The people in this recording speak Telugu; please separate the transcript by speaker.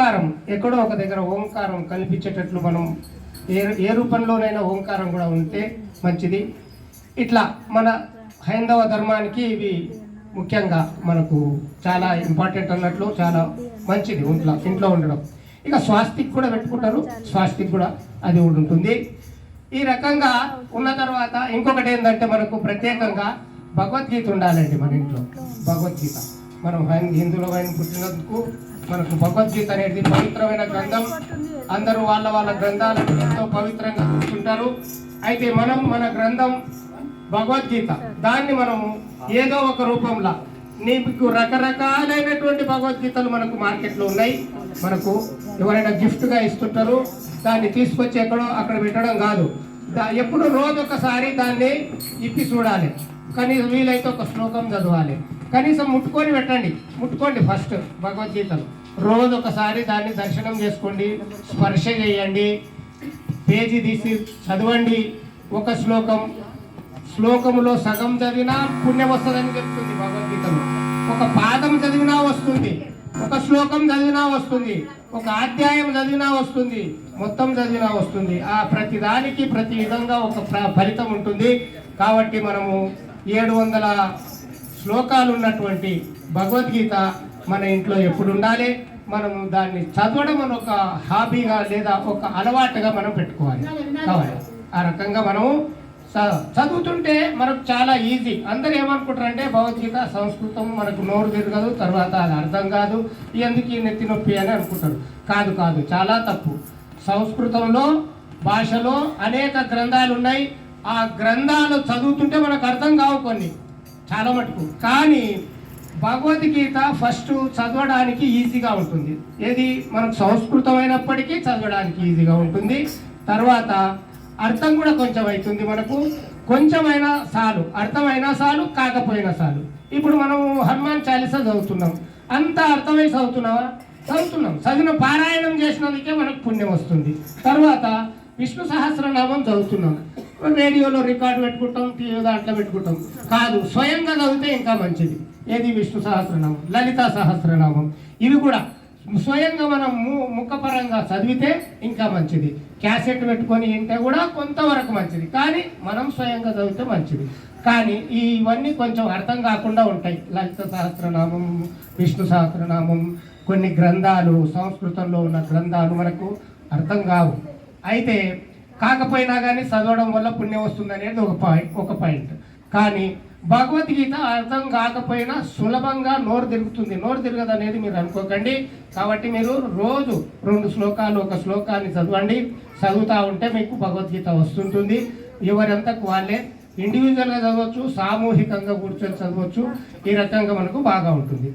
Speaker 1: ఓంకారం ఎక్కడో ఒక దగ్గర ఓంకారం కనిపించేటట్లు మనం ఏ ఏ రూపంలోనైనా ఓంకారం కూడా ఉంటే మంచిది. ఇట్లా మన హైందవ ధర్మానికి ఇవి ముఖ్యంగా మనకు చాలా ఇంపార్టెంట్ అన్నట్లు చాలా మంచిది ఇంట్లో ఇంట్లో ఉండడం. ఇక స్వాస్తిక్ కూడా పెట్టుకుంటారు స్వాస్తిక్ కూడా అది ఉంటుంది. ఈ రకంగా ఉన్న తర్వాత ఇంకొకటి ఏంటంటే మనకు ప్రత్యేకంగా భగవద్గీత ఉండాలండి మన ఇంట్లో. భగవద్గీత. మనం హైం- హిందువుల పుట్టినందుకు మనకు భగవద్గీత అనేది పవిత్రమైన గ్రంథం. అందరూ వాళ్ళ వాళ్ళ గ్రంథాలను ఎంతో పవిత్రంగా చూసుకుంటారు. అయితే మనం మన గ్రంథం భగవద్గీత. దాన్ని మనము ఏదో ఒక రూపంలో నీకు రకరకాలైనటువంటి భగవద్గీతలు మనకు మార్కెట్లో ఉన్నాయి. మనకు ఎవరైనా గిఫ్ట్గా ఇస్తుంటారు. దాన్ని తీసుకొచ్చి ఎక్కడో అక్కడ పెట్టడం కాదు. దా- ఎప్పుడు రోజు ఒకసారి దాన్ని ఇప్పి చూడాలి. కనీసం వీలైతే ఒక శ్లోకం చదవాలి. కనీసం ముట్టుకొని పెట్టండి. ముట్టుకోండి ఫస్ట్ భగవద్గీతలు రోజు ఒకసారి దాన్ని దర్శనం చేసుకోండి స్పర్శ చేయండి పేజీ తీసి చదవండి. ఒక శ్లోకం శ్లోకములో సగం చదివినా పుణ్యం వస్తుందని చెప్తుంది భగవద్గీతలో. ఒక పాదం చదివినా వస్తుంది ఒక శ్లోకం చదివినా వస్తుంది ఒక అధ్యాయం చదివినా వస్తుంది మొత్తం చదివినా వస్తుంది. ఆ ప్రతి దానికి ప్రతి విధంగా ఒక ఫలితం ఉంటుంది. కాబట్టి మనము ఏడు వందల శ్లోకాలు ఉన్నటువంటి భగవద్గీత మన ఇంట్లో ఎప్పుడు ఉండాలి? మనం దాన్ని చదవడం మన ఒక హాబీగా లేదా ఒక అలవాటుగా మనం పెట్టుకోవాలి. కావాలి. ఆ రకంగా మనము చదువుతుంటే మనకు చాలా ఈజీ. అందరు ఏమనుకుంటారంటే భగవద్గీత సంస్కృతం మనకు నోరు తిరగదు తర్వాత అది అర్థం కాదు ఎందుకు ఈ నెత్తి నొప్పి అని అనుకుంటారు. కాదు కాదు. చాలా తప్పు. సంస్కృతంలో భాషలో అనేక గ్రంథాలు ఉన్నాయి. ఆ గ్రంథాలు చదువుతుంటే మనకు అర్థం కావు కొన్ని. చాలా మటుకు. కానీ భగవద్గీత ఫస్ట్ చదవడానికి ఈజీగా ఉంటుంది. ఏది? మనకు సంస్కృతం అయినప్పటికీ చదవడానికి ఈజీగా ఉంటుంది. తర్వాత అర్థం కూడా కొంచెం అవుతుంది మనకు. కొంచెమైనా సాలు అర్థమైనా సాలు కాకపోయినా చాలు. ఇప్పుడు మనం హనుమాన్ చాలీసా చదువుతున్నాం. అంత అర్థమై చదువుతున్నావా? చదువుతున్నాం. చదివిన పారాయణం చేసినందుకే మనకు పుణ్యం వస్తుంది. తర్వాత విష్ణు సహస్రనామం చదువుతున్నాం. రేడియోలో రికార్డు పెట్టుకుంటాం టీవీ దాంట్లో పెట్టుకుంటాం. కాదు స్వయంగా చదివితే ఇంకా మంచిది. ఏది? విష్ణు సహస్రనామం లలిత సహస్రనామం. ఇవి కూడా స్వయంగా మనం ము- ముఖపరంగా చదివితే ఇంకా మంచిది. క్యాసెట్ పెట్టుకొని వింటే కూడా కొంతవరకు మంచిది. కానీ మనం స్వయంగా చదివితే మంచిది. కానీ ఇవన్నీ కొంచెం అర్థం కాకుండా ఉంటాయి. లలిత సహస్రనామం విష్ణు సహస్రనామం కొన్ని గ్రంథాలు సంస్కృతంలో ఉన్న గ్రంథాలు మనకు అర్థం కావు. అయితే కాకపోయినా కానీ చదవడం వల్ల పుణ్యం వస్తుంది అనేది ఒక పాయింట్ ఒక పాయింట్. కానీ భగవద్గీత అర్థం కాకపోయినా సులభంగా నోరు తిరుగుతుంది. నోరు తిరగదు అనేది మీరు అనుకోకండి. కాబట్టి మీరు రోజు రెండు శ్లోకాలు ఒక శ్లోకాన్ని చదవండి. చదువుతూ ఉంటే మీకు భగవద్గీత వస్తుంటుంది. ఎవరెంతకు వాళ్ళే ఇండివిజువల్గా చదవచ్చు సామూహికంగా కూర్చొని చదవచ్చు. ఈ రకంగా మనకు బాగా ఉంటుంది.